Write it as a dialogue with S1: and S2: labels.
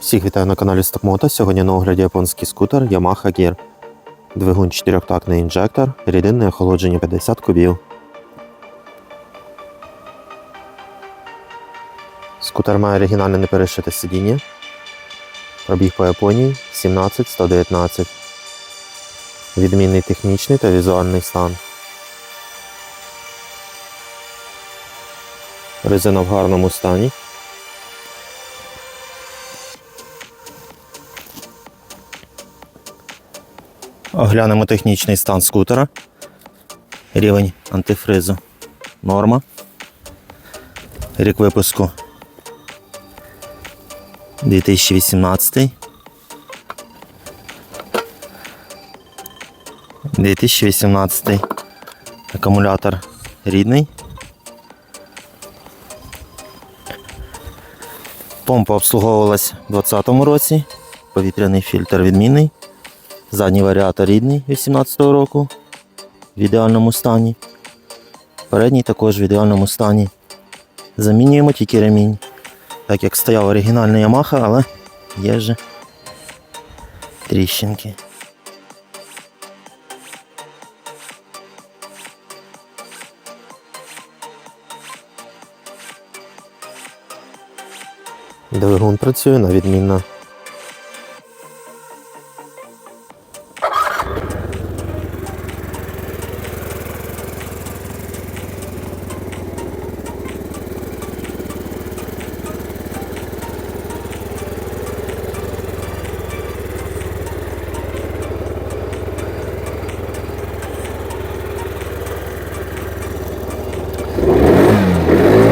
S1: Всіх вітаю на каналі Стокмото. Сьогодні на огляді японський скутер Yamaha Gear. Двигун 4-тактний інжектор, рідинне охолодження 50 кубів. Скутер має оригінальне неперешите сидіння. Пробіг по Японії 17-119. Відмінний технічний та візуальний стан. Резина в гарному стані. Оглянемо технічний стан скутера. Рівень антифризу. Норма. Рік випуску 2018. 2018. Акумулятор рідний. Помпа обслуговувалась у 2020 році. Повітряний фільтр відмінний. Задній варіатор рідний 18 року в ідеальному стані. Передній також в ідеальному стані. Замінюємо тільки ремінь. Так як стояв оригінальний Yamaha, але є вже тріщинки. Двигун працює на відмінно. Thank you.